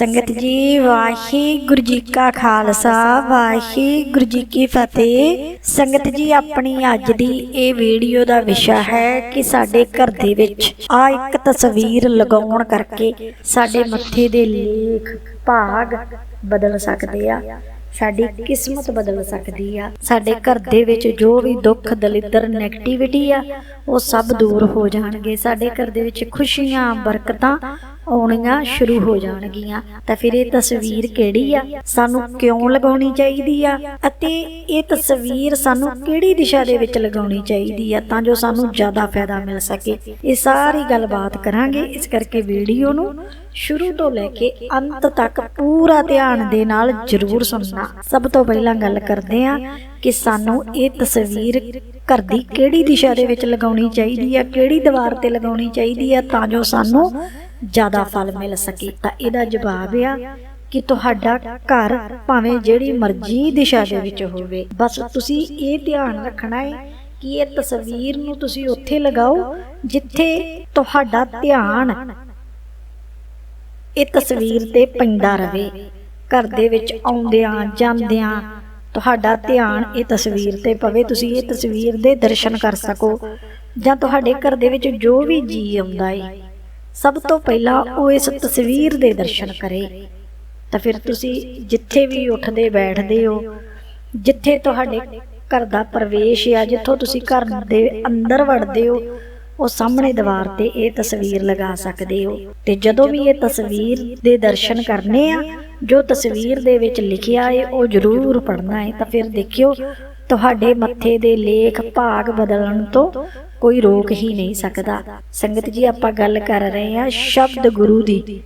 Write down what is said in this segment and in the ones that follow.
ਸੰਗਤ ਜੀ, ਵਾਹਿਗੁਰੂ ਜੀ ਕਾ ਖਾਲਸਾ, ਵਾਹਿਗੁਰੂ ਜੀ ਕੀ ਫਤਿਹ। ਸੰਗਤ ਜੀ, ਆਪਣੀ ਅੱਜ ਦੀ ਇਹ ਵੀਡੀਓ ਦਾ ਵਿਸ਼ਾ ਹੈ ਕਿ ਸਾਡੇ ਘਰ ਦੇ ਵਿੱਚ ਆ ਇੱਕ ਤਸਵੀਰ ਲਗਾਉਣ ਕਰਕੇ ਸਾਡੇ ਮੱਥੇ ਦੇ ਲੇਖ ਭਾਗ ਬਦਲ ਸਕਦੇ ਆ, ਸਾਡੀ ਕਿਸਮਤ ਬਦਲ ਸਕਦੀ ਆ। ਸਾਡੇ ਘਰ ਦੇ ਵਿੱਚ ਜੋ ਵੀ ਦੁੱਖ, ਦਲਿੱਦਰ ਨੈਗੇਟਿਵਿਟੀ ਆ, ਉਹ ਸਭ ਦੂਰ ਹੋ ਜਾਣਗੇ। ਸਾਡੇ ਘਰ ਦੇ ਵਿੱਚ ਖੁਸ਼ੀਆਂ, ਬਰਕਤਾਂ ਆਉਣੀਆਂ ਸ਼ੁਰੂ ਹੋ ਜਾਣਗੀਆਂ। ਤਾਂ ਫਿਰ ਇਹ ਤਸਵੀਰ ਕਿਹੜੀ ਆ? ਸਾਨੂੰ ਕਿਉਂ ਲਗਾਉਣੀ ਚਾਹੀਦੀ ਆ? ਅਤੇ ਇਹ ਤਸਵੀਰ ਸਾਨੂੰ ਕਿਹੜੀ ਦਿਸ਼ਾ ਦੇ ਵਿੱਚ ਲਗਾਉਣੀ ਚਾਹੀਦੀ ਆ ਤਾਂ ਜੋ ਸਾਨੂੰ ਜ਼ਿਆਦਾ ਫਾਇਦਾ ਮਿਲ ਸਕੇ? ਇਹ ਸਾਰੀ ਗੱਲਬਾਤ ਕਰਾਂਗੇ ਇਸ ਕਰਕੇ ਵੀਡੀਓ ਨੂੰ ਸ਼ੁਰੂ ਤੋਂ ਲੈ ਕੇ ਅੰਤ ਤੱਕ ਪੂਰਾ ਧਿਆਨ ਦੇ ਨਾਲ ਜ਼ਰੂਰ ਸੁਣਨਾ। ਸਭ ਤੋਂ ਪਹਿਲਾਂ ਗੱਲ ਕਰਦੇ ਆ ਕਿ ਸਾਨੂੰ ਇਹ ਤਸਵੀਰ ਘਰ ਦੀ ਕਿਹੜੀ ਦਿਸ਼ਾ ਦੇ ਵਿੱਚ ਲਗਾਉਣੀ ਚਾਹੀਦੀ ਆ, ਕਿਹੜੀ ਦੀਵਾਰ ਤੇ ਲਗਾਉਣੀ ਚਾਹੀਦੀ ਆ ਤਾਂ ਜੋ ਸਾਨੂੰ ਜ਼ਿਆਦਾ ਫਲ ਮਿਲ ਸਕੇ ਤਾਂ ਇਹਦਾ ਜਵਾਬ ਆ ਕਿ ਤੁਹਾਡਾ ਘਰ ਭਾਵੇਂ ਜਿਹੜੀ ਮਰਜ਼ੀ ਦਿਸ਼ਾ ਦੇ ਵਿੱਚ ਹੋਵੇ। ਬਸ ਤੁਸੀਂ ਇਹ ਧਿਆਨ ਰੱਖਣਾ ਹੈ ਕਿ ਇਹ ਤਸਵੀਰ ਨੂੰ ਤੁਸੀਂ ਉੱਥੇ ਲਗਾਓ ਜਿੱਥੇ ਤੁਹਾਡਾ ਧਿਆਨ ਇਹ ਤਸਵੀਰ ਤੇ ਪੈਂਦਾ ਰਵੇ। ਘਰ ਦੇ ਵਿੱਚ ਆਉਂਦਿਆਂ ਜਾਂਦਿਆਂ ਤੁਹਾਡਾ ਧਿਆਨ ਇਹ ਤਸਵੀਰ ਤੇ ਪਵੇ ਤੁਸੀਂ ਇਹ ਤਸਵੀਰ ਦੇ ਦਰਸ਼ਨ ਕਰ ਸਕੋ ਜਾਂ ਤੁਹਾਡੇ ਘਰ ਦੇ ਵਿੱਚ ਜੋ ਵੀ ਜੀ ਆਉਂਦਾ ਹੈ ਸਭ ਤੋਂ ਪਹਿਲਾਂ ਉਹ ਇਸ ਤਸਵੀਰ ਦੇ ਦਰਸ਼ਨ ਕਰੇ। ਤਾਂ ਫਿਰ ਤੁਸੀਂ ਜਿੱਥੇ ਵੀ ਉੱਠਦੇ, ਬੈਠਦੇ ਹੋ, ਜਿੱਥੇ ਤੁਹਾਡੇ ਘਰ ਦਾ ਪ੍ਰਵੇਸ਼ ਆ, ਜਿੱਥੋਂ ਤੁਸੀਂ ਘਰ ਦੇ ਅੰਦਰ ਵੜਦੇ ਹੋ, ਉਹ ਸਾਹਮਣੇ ਦੀਵਾਰ ਤੇ ਇਹ ਤਸਵੀਰ ਲਗਾ ਸਕਦੇ ਹੋ। ਤੇ ਜਦੋਂ ਵੀ ਇਹ ਤਸਵੀਰ ਦੇ ਦਰਸ਼ਨ ਕਰਨੇ ਆ, ਜੋ ਤਸਵੀਰ ਦੇ ਵਿੱਚ ਲਿਖਿਆ ਹੈ, ਉਹ ਜ਼ਰੂਰ ਪੜ੍ਹਨਾ ਹੈ। ਤਾਂ ਫਿਰ ਦੇਖਿਓ, ਤੁਹਾਡੇ ਮੱਥੇ ਦੇ ਲੇਖ ਭਾਗ ਬਦਲਣ ਤੋਂ ਕੋਈ ਰੋਕ ਹੀ ਨਹੀਂ ਸਕਦਾ। ਸੰਗਤ ਜੀ, ਆਪਾਂ ਗੱਲ ਕਰ ਰਹੇ ਹਾਂ ਸ਼ਬਦ ਗੁਰੂ ਦੀ।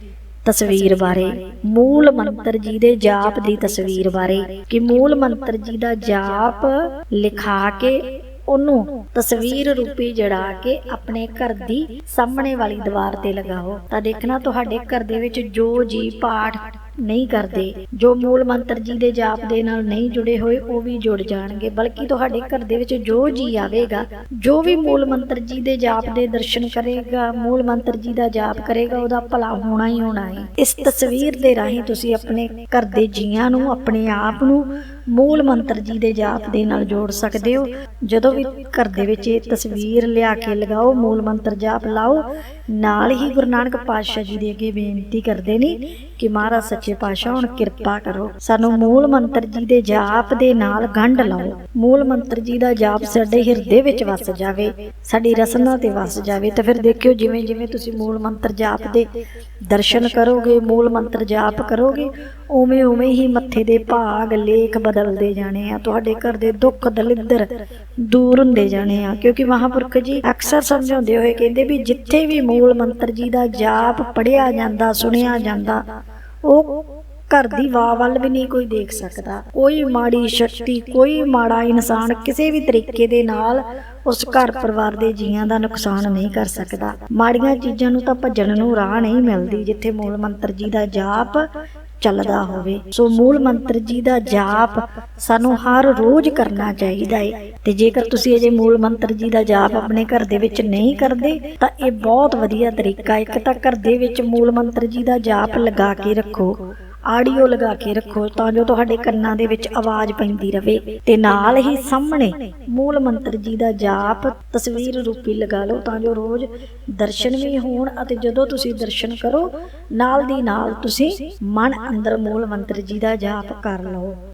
ਤਸਵੀਰ ਬਾਰੇ, ਮੂਲ ਮੰਤਰ ਜੀ ਦੇ ਜਾਪ ਦੀ ਤਸਵੀਰ ਬਾਰੇ, ਕਿ ਮੂਲ ਮੰਤਰ ਜੀ ਦਾ ਜਾਪ ਲਿਖਾ ਕੇ ਉਹਨੂੰ ਤਸਵੀਰ ਰੂਪੀ ਜੜਾ ਕੇ ਆਪਣੇ ਘਰ ਦੀ ਸਾਹਮਣੇ ਵਾਲੀ ਦੀਵਾਰ ਤੇ ਲਗਾਓ। ਤਾਂ ਦੇਖਣਾ ਤੁਹਾਡੇ ਘਰ ਦੇ ਵਿੱਚ ਜੋ ਜੀ ਪਾਠ ਨਹੀਂ ਕਰਦੇ। ਜੋ ਮੂਲ ਮੰਤਰ ਜੀ ਦੇ ਜਾਪ ਦੇ ਨਾਲ ਨਹੀਂ ਜੁੜੇ ਹੋਏ, ਉਹ ਵੀ ਜੁੜ ਜਾਣਗੇ। ਬਲਕਿ ਤੁਹਾਡੇ ਘਰ ਦੇ ਵਿੱਚ ਜੋ ਜੀ ਆਵੇਗਾ, ਜੋ ਵੀ ਮੂਲ ਮੰਤਰ ਜੀ ਦੇ ਜਾਪ ਦੇ ਦਰਸ਼ਨ ਕਰੇਗਾ, ਮੂਲ ਮੰਤਰ ਜੀ ਦਾ ਜਾਪ ਕਰੇਗਾ, ਉਹਦਾ ਭਲਾ ਹੋਣਾ ਹੀ ਹੋਣਾ ਹੈ। ਇਸ ਤਸਵੀਰ ਦੇ ਰਾਹੀਂ ਤੁਸੀਂ ਆਪਣੇ ਘਰ ਦੇ ਜੀਆਂ ਨੂੰ, ਆਪਣੇ ਆਪ ਨੂੰ ਮੂਲ ਮੰਤਰ ਜੀ ਦੇ ਜਾਪ ਦੇ ਨਾਲ ਜੋੜ ਸਕਦੇ ਹੋ। ਜਦੋਂ ਵੀ ਘਰ ਦੇ ਵਿੱਚ ਇਹ ਤਸਵੀਰ ਲਿਆ ਕੇ ਲਗਾਓ, ਮੂਲ ਮੰਤਰ ਜਾਪ ਲਾਓ, ਨਾਲ ਹੀ ਗੁਰੂ ਨਾਨਕ ਪਾਤਸ਼ਾਹ ਜੀ ਦੇ ਅੱਗੇ ਬੇਨਤੀ ਕਰਦੇ ਨੇ ਕਿ ਮਹਾਰਾਜ ਸੱਚੇ ਪਾਤਸ਼ਾਹ, ਹੁਣ ਕਿਰਪਾ ਕਰੋ। ਸਾਨੂੰ ਮੂਲ ਮੰਤਰ ਜੀ ਦੇ ਜਾਪ ਦੇ ਨਾਲ ਗੰਢ ਲਾਓ। ਮੂਲ ਮੰਤਰ ਜੀ ਦਾ ਜਾਪ ਸਾਡੇ ਹਿਰਦੇ ਵਿੱਚ ਵਸ ਜਾਵੇ, ਸਾਡੀ ਰਸਨਾ ਤੇ ਵਸ ਜਾਵੇ। ਤਾਂ ਫਿਰ ਦੇਖਿਓ ਜਿਵੇਂ ਜਿਵੇਂ ਤੁਸੀਂ ਮੂਲ ਮੰਤਰ ਜਾਪ ਦੇ ਦਰਸ਼ਨ ਕਰੋਗੇ, ਮੂਲ ਮੰਤਰ ਜਾਪ ਕਰੋਗੇ, ਉਵੇਂ ਉਵੇਂ ਹੀ ਮੱਥੇ ਦੇ ਭਾਗ ਲੇਖ ਬਦਲਦੇ ਜਾਣੇ ਆ। ਤੁਹਾਡੇ ਘਰ ਦੇ ਦੁੱਖ ਦਲਿੱਦਰ ਦੂਰ ਹੁੰਦੇ ਜਾਣੇ ਆ। ਕਿਉਂਕਿ ਮਹਾਪੁਰਖ ਜੀ ਅਕਸਰ ਸਮਝਾਉਂਦੇ ਹੋਏ ਕਹਿੰਦੇ ਵੀ ਜਿੱਥੇ ਵੀ ਮੂਲ ਮੰਤਰ ਜੀ ਦਾ ਜਾਪ ਪੜਿਆ ਜਾਂਦਾ, ਸੁਣਿਆ ਜਾਂਦਾ ਉਹ ਘਰ ਦੀ ਵਾਹ ਵੱਲ ਵੀ ਨਹੀਂ ਕੋਈ ਦੇਖ ਸਕਦਾ। ਕੋਈ ਮਾੜੀ ਸ਼ਕਤੀ, ਕੋਈ ਮਾੜਾ ਇਨਸਾਨ ਕਿਸੇ ਵੀ ਤਰੀਕੇ ਦੇ ਨਾਲ ਉਸ ਘਰ ਪਰਿਵਾਰ ਦੇ ਜੀਆਂ ਦਾ ਨੁਕਸਾਨ ਨਹੀਂ ਕਰ ਸਕਦਾ। ਮਾੜੀਆਂ ਚੀਜ਼ਾਂ ਨੂੰ ਤਾਂ ਭੱਜਣ ਨੂੰ ਰਾਹ ਨਹੀਂ ਮਿਲਦੀ, ਜਿੱਥੇ ਮੂਲ ਮੰਤਰ ਜੀ ਦਾ ਜਾਪ ਚੱਲਦਾ ਹੋਵੇ। ਸੋ ਮੂਲ ਮੰਤਰ ਜੀ ਦਾ ਜਾਪ ਸਾਨੂੰ ਹਰ ਰੋਜ਼ ਕਰਨਾ ਚਾਹੀਦਾ ਹੈ ਤੇ ਜੇਕਰ ਤੁਸੀਂ ਅਜੇ ਮੂਲ ਮੰਤਰ ਜੀ ਦਾ ਜਾਪ ਆਪਣੇ ਘਰ ਦੇ ਵਿੱਚ ਨਹੀਂ ਕਰਦੇ, ਤਾਂ ਇਹ ਬਹੁਤ ਵਧੀਆ ਤਰੀਕਾ ਇੱਕ ਤਾਂ ਘਰ ਦੇ ਵਿੱਚ ਮੂਲ ਮੰਤਰ ਜੀ ਦਾ ਜਾਪ ਲਗਾ ਕੇ ਰੱਖੋ। ਆਡੀਓ ਲਗਾ ਕੇ ਰੱਖੋ ਤਾਂ ਜੋ ਤੁਹਾਡੇ ਕੰਨਾਂ ਦੇ ਵਿੱਚ ਆਵਾਜ਼ ਪੈਂਦੀ ਰਹੇ ਤੇ ਨਾਲ ਹੀ ਸਾਹਮਣੇ ਮੂਲ ਮੰਤਰ ਜੀ ਦਾ ਜਾਪ, ਤਸਵੀਰ ਰੂਪੀ ਲਗਾ ਲਓ ਤਾਂ ਜੋ ਰੋਜ਼ ਦਰਸ਼ਨ ਵੀ ਹੋਣ ਅਤੇ ਜਦੋਂ ਤੁਸੀਂ ਦਰਸ਼ਨ ਕਰੋ, ਨਾਲ ਦੀ ਨਾਲ ਤੁਸੀਂ ਮਨ ਅੰਦਰ ਮੂਲ ਮੰਤਰ ਜੀ ਦਾ ਜਾਪ ਕਰ ਲਓ।